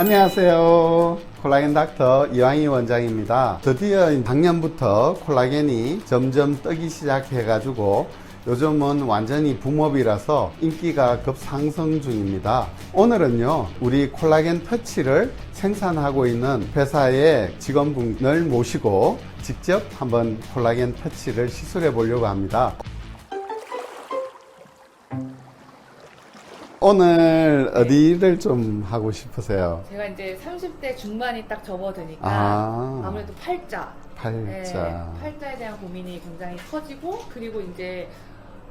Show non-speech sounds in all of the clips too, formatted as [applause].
안녕하세요. 콜라겐 닥터 이왕희 원장입니다. 드디어 작년부터 콜라겐이 점점 뜨기 시작해가지고 요즘은 완전히 붐업이라서 인기가 급상승 중입니다. 오늘은요, 우리 콜라겐 터치를 생산하고 있는 회사의 직원분을 모시고 직접 한번 콜라겐 터치를 시술해 보려고 합니다. 오늘 어디를 좀 하고 싶으세요? 제가 이제 30대 중반이 딱 접어드니까 아. 아. 무래도 팔자. 네, 팔자. 팔자에 대한 고민이 굉장히 커지고 그리고 이제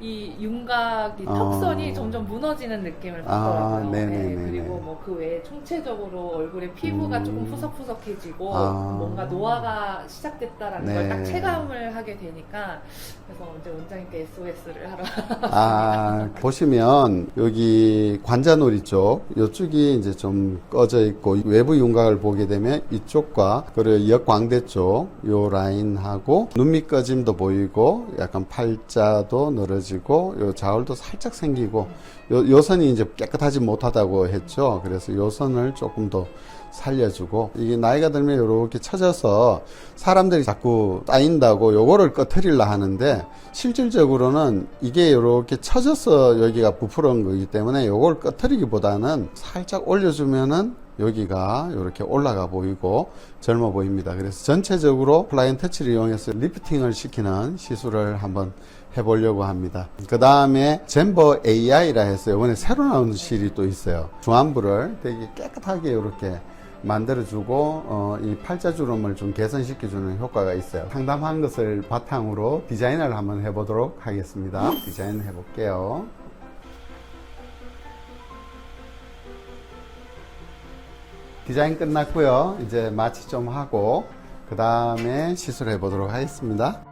이 윤곽 이 어. 턱선이 점점 무너지는 느낌을 아, 받더라고요. 네네네 네. 그리고 뭐 그 외에 총체적으로 얼굴의 피부가 음. 조금 푸석푸석해지고 아. 뭔가 노화가 시작됐다라는 네. 걸딱 체감을 하게 되니까 그래서 이제 원장님께 SOS를 하러 아, 보시면 여기 관자놀이 쪽, 이쪽이 이제 좀 꺼져 있고 외부 윤곽을 보게 되면 이쪽과 그리고 역광대 쪽, 요 라인하고 눈밑 꺼짐도 보이고 약간 팔자도 늘어지 고 요 자울도 살짝 생기고 요, 요 선이 이제 깨끗하지 못하다고 했죠. 그래서 요 선을 조금 더 살려주고 이게 나이가 들면 이렇게 처져서 사람들이 자꾸 따인다고 요거를 꺼트리려 하는데 실질적으로는 이게 이렇게 처져서 여기가 부풀은 거기 때문에 요걸 꺼트리기보다는 살짝 올려주면은 여기가 이렇게 올라가 보이고 젊어 보입니다. 그래서 전체적으로 플라이언 터치를 이용해서 리프팅을 시키는 시술을 한번 해보려고 합니다. 그 다음에 젠버 AI라 해서 이번에 새로 나온 실이 또 있어요. 중안부를 되게 깨끗하게 이렇게 만들어주고 어, 이 팔자주름을 좀 개선시켜주는 효과가 있어요. 상담한 것을 바탕으로 디자인을 한번 해보도록 하겠습니다. 디자인 해볼게요. 디자인 끝났고요. 이제 마취 좀 하고 그 다음에 시술해 보도록 하겠습니다.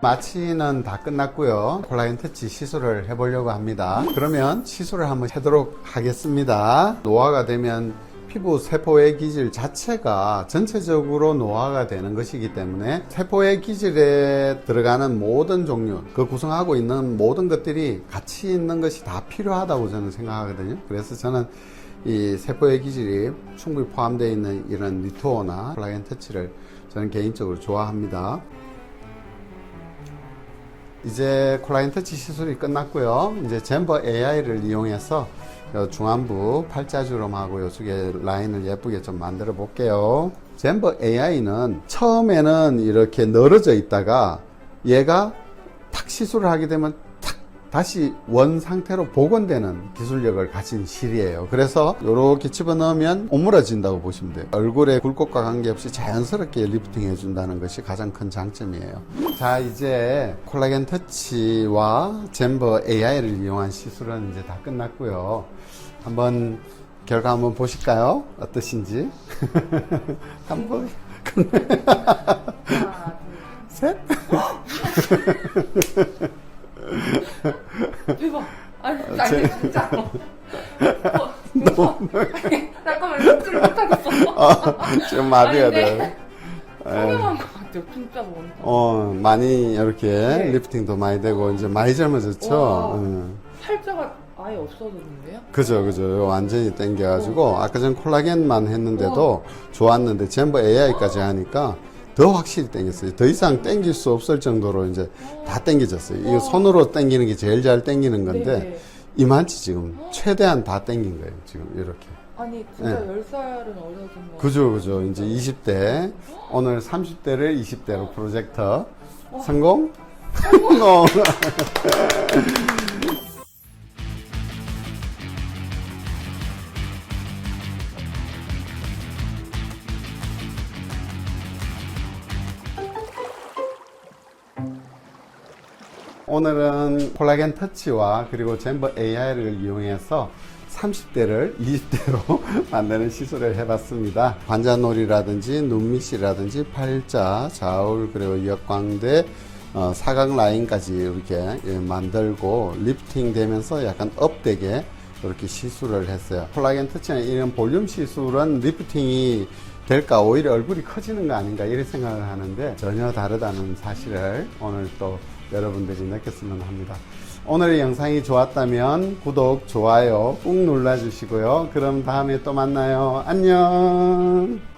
마취는 다 끝났고요. 콜라겐 터치 시술을 해보려고 합니다. 그러면 시술을 한번 해도록 하겠습니다. 노화가 되면 피부 세포의 기질 자체가 전체적으로 노화가 되는 것이기 때문에 세포의 기질에 들어가는 모든 종류, 그 구성하고 있는 모든 것들이 같이 있는 것이 다 필요하다고 저는 생각하거든요. 그래서 저는 이 세포의 기질이 충분히 포함되어 있는 이런 리토어나 콜라겐 터치를 저는 개인적으로 좋아합니다. 이제 콜라겐 터치 시술이 끝났고요. 이제 젠버 AI를 이용해서 요 중안부 팔자주름하고 요쪽에 라인을 예쁘게 좀 만들어 볼게요. 젠버 AI는 처음에는 이렇게 늘어져 있다가 얘가 탁 시술을 하게 되면 탁 다시 원 상태로 복원되는 기술력을 가진 실이에요. 그래서 이렇게 집어넣으면 오므라진다고 보시면 돼요. 얼굴에 굴곡과 관계없이 자연스럽게 리프팅 해준다는 것이 가장 큰 장점이에요. 자, 이제 콜라겐 터치와 젠버 AI를 이용한 시술은 이제 다 끝났고요. 한번 결과 한번 보실까요? 어떠신지? [laughs] 한번 [laughs] 하나, 셋. [laughs] 둘. 대박. 아니, 나 제- 이게 진짜. 어, 너무. 아니, 잠깐만, 못하겠어. 지금 마비가 아니, 돼요. 네. 것 같아요, 진짜 보니까. 어, 많이 이렇게 네. 리프팅도 많이 되고 이제 많이 젊어졌죠. 와. 응. 팔자가 아예 없어졌는데요? 그죠, 그죠. 완전히 땡겨가지고 아까 전 콜라겐만 했는데도 좋았는데 젠버 AI까지 하니까 더 확실히 땡겼어요. 더 이상 땡길 수 없을 정도로 이제 다 땡겨졌어요. 이거 손으로 땡기는 게 제일 잘 땡기는 건데 네네. 이만치 지금 최대한 다 땡긴 거예요. 지금 이렇게. 아니, 진짜 네. 10살은 어려진 거 그죠, 그죠. 이제 20대 오늘 30대를 20대로 프로젝터 성공? [laughs] 성공! [laughs] 오늘은 콜라겐 터치와 그리고 젠버 AI를 이용해서 30대를 20대로 [laughs] 만드는 시술을 해봤습니다. 관자놀이라든지 눈밑이라든지 팔자, 좌울 그리고 역광대, 어, 사각 라인까지 이렇게 예, 만들고 리프팅 되면서 약간 업되게 이렇게 시술을 했어요. 콜라겐 터치는 이런 볼륨 시술은 리프팅이 될까 오히려 얼굴이 커지는 거 아닌가 이런 생각을 하는데 전혀 다르다는 사실을 오늘 또 여러분들이 느꼈으면 합니다. 오늘의 영상이 좋았다면 구독, 좋아요 꾹 눌러주시고요. 그럼 다음에 또 만나요. 안녕.